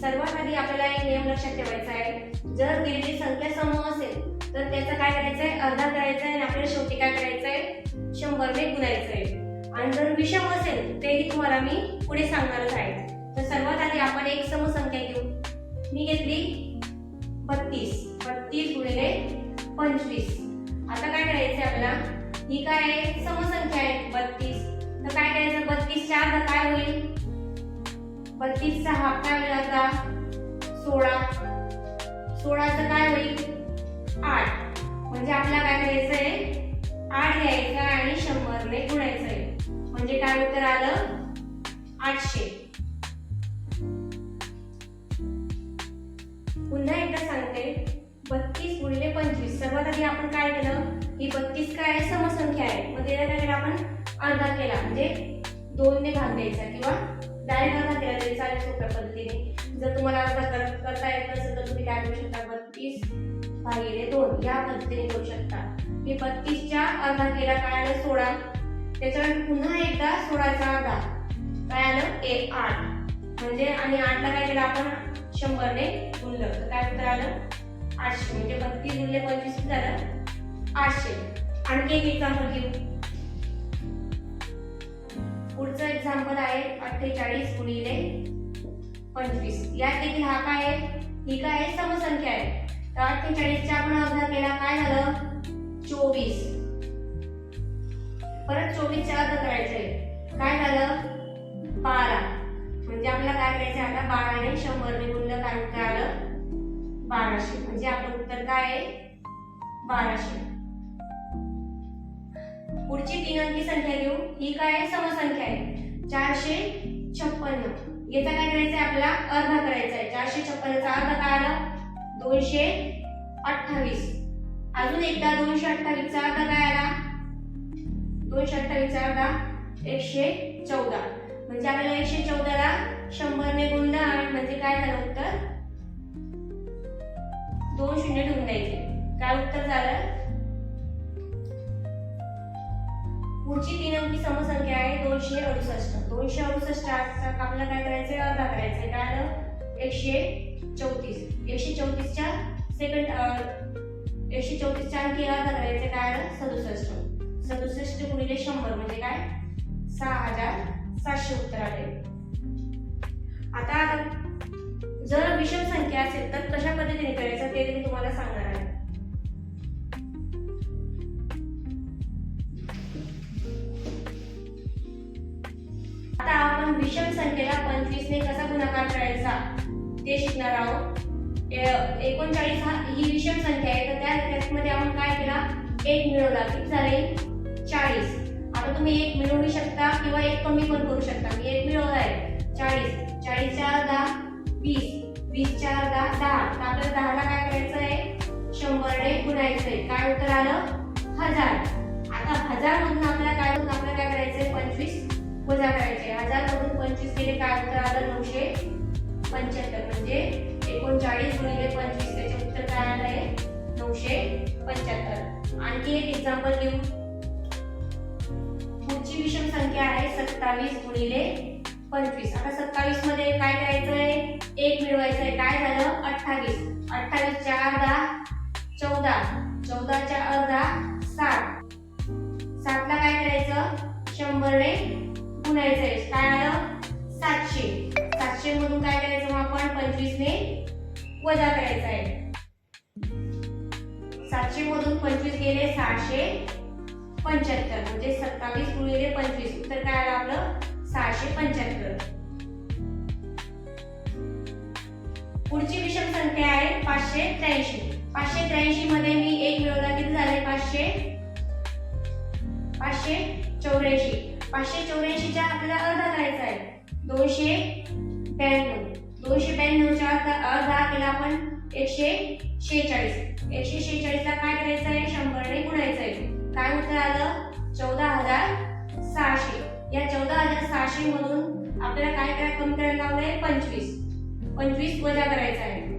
सर्वात आधी आपल्याला एक नियम लक्षात ठेवायचा आहे. जर दिलेली संख्या समूह असेल तर त्याचं काय करायचंय? अर्धा करायचा आहे आणि आपल्याला शेवटी काय करायचं करायचंय शंभरने आहे आणि जर विषम असेल तेही तुम्हाला मी पुढे सांगणारच आहे. तर सर्वात आधी आपण एक समसंख्या घेऊ. मी घेतली बत्तीस. बत्तीस गुणिले पंचवीस. आता काय करायचंय आपल्याला? ही काय आहे? समसंख्या आहे. चार तर काय होईल? बत्तीसचा हाफ काय होईल आता? सोळा. सोळाचं काय होईल? आठ. म्हणजे आपल्याला काय करायचं आहे? आठ घ्यायचं आणि शंभरने आहे. म्हणजे काय उत्तर आलं? आठशे. पुन्हा एकदा सांगते. बत्तीस गुणिले पंचवीस. सर्वात आधी आपण काय केलं? ही बत्तीस काय आहे? समसंख्या आहे. मग त्याला काय केलं आपण अर्धा केला. म्हणजे दोनने भाग द्यायचा किंवा डायरेक्ट भाग केला तरी चालेल सोप्या पद्धतीने. जर तुम्हाला आता कर- करता येत नसेल तर तुम्ही काय करू शकता? बत्तीस भागिले दोन या पद्धतीने करू शकता. मी बत्तीसच्या अर्धा केला काय आलं? सोळा. त्याच्यावर पुन्हा एकदा सोळाचा अर्धा. काय आलं? एक आठ. म्हणजे आणि आठला काय केलं आपण? शंभरने गुणलं. तर काय उत्तर आलं? आठशे. म्हणजे बत्तीस गुणले पंचवीस झालं? आठशे. आणखी एक एक्झाम्पल घेऊ. एक्झाम्पल आहे अठ्ठेचाळीस गुणिले पंचवीस. यात देखील हा काय आहे? ही काय आहे? समसंख्या आहे. तर अठ्ठेचाळीसच्या आपण अर्धा केला काय झालं? चोवीस. परत चोवीसचा अर्ध करायचंय. काय झालं? बारा. म्हणजे आपल्याला काय करायचं आता बाराने शंभरने गुणलं काय काय आलं बाराशे. म्हणजे आपलं उत्तर काय आहे? बाराशे. पुढची तीन अंकी संख्या घेऊ. ही काय आहे? समसंख्या आहे. चारशे छप्पन्न. याचा काय करायचं आहे आपला अर्धा करायचा आहे चारशे छप्पन्नचा अर्धा काय आला? दोनशे अठ्ठावीस. अजून एकदा दोनशे अठ्ठावीसचा अर्धा काय आला? दोनशे अठ्ठावीसचा अर्धा एकशे चौदा. म्हणजे आपल्याला एकशे चौदाला शंभरने गुणणार म्हणजे काय झालं उत्तर? दोन शून्य ठेवून द्यायचे. काय उत्तर झालं? पुढची तीन अंकी समसंख्या आहे दोनशे अडुसष्ट. दोनशे अडुसष्ट आपल्याला काय करायचंय? अर्धा करायचंय. काय आलं? एकशे चौतीस. एकशे चौतीसच्या सेकंड एकशे चौतीसच्या आणखी अर्धा करायचंय. काय आलं? सदुसष्ट. सदुसष्ट गुणिले शंभर म्हणजे काय? सहा हजार सातशे उत्तर आले. विषम संख्येला पंचवीसने कसा गुणाकार करायचा? ते शिकणार आहोत. एकोणचाळीस हा ही विषम संख्या आहे. तर त्या त्यामध्ये आपण काय केला? एक मिळवला. किती झाले? चाळीस. आता तुम्ही एक मिळवू शकता किंवा एक कमी पण करू शकता. मी एक मिळवला आहे चाळीस. चाळीस चार दहा. वीस. वीस चार दहा. दहा. तर आपल्याला दहाला काय करायचं आहे? शंभरने गुणायचं आहे. काय उत्तर आलं? हजार. आता हजार मधून आपल्याला काय आपल्याला काय करायचंय पंचवीस. वजा करायचे हजार मधून पंचवीस केले काय उत्तर आलं नऊशे पंच्याहत्तर. म्हणजे एकोणचाळीस गुणिले पंचवीस त्याचे उत्तर काय आलं आहे नऊशे पंच्याहत्तर. आणखी एक एक्झाम्पल घेऊ पुढची विषम संख्या आहे सत्तावीस गुणिले पंचवीस. आता सत्तावीसमध्ये काय आहे एक मिळवायचं आहे काय झालं? अठ्ठावीस. अठ्ठावीस च्या अर्धा चौदा. चौदाच्या अर्धा सात. सातला काय करायचं? शंभरने गुणायचंय काय आलं? सातशे. सातशे मधून काय करायचं मग आपण? पंचवीसने वजा करायचं आहे सातशे मधून पंचवीस गेले सहाशे पंच्याहत्तर. म्हणजे सत्तावीस गुणिले पंचवीस. उत्तर काय आलं आपलं? सहाशे पंच्याहत्तर. पुढची विषम संख्या आहे पाचशे त्र्याऐंशी. पाचशे त्र्याऐंशी मध्ये मी एक मिळवला. किती झाले? पाचशे? पाचशे चौऱ्याऐंशी. पाचशे चौऱ्याऐंशीच्या आपल्याला अर्धा करायचा आहे. दोनशे ब्याण्णव. दोनशे ब्याण्णवच्या अर्धा केला आपण एकशे शेहेचाळीस. एकशे शेहेचाळीसला काय करायचं आहे? शंभरने गुणायचं आहे. काय उत्तर आलं? चौदा हजार सहाशे. या चौदा हजार सहाशे मधून आपल्याला काय काय कमी करायला लावलंय? पंचवीस. पंचवीस वजा करायचा आहे.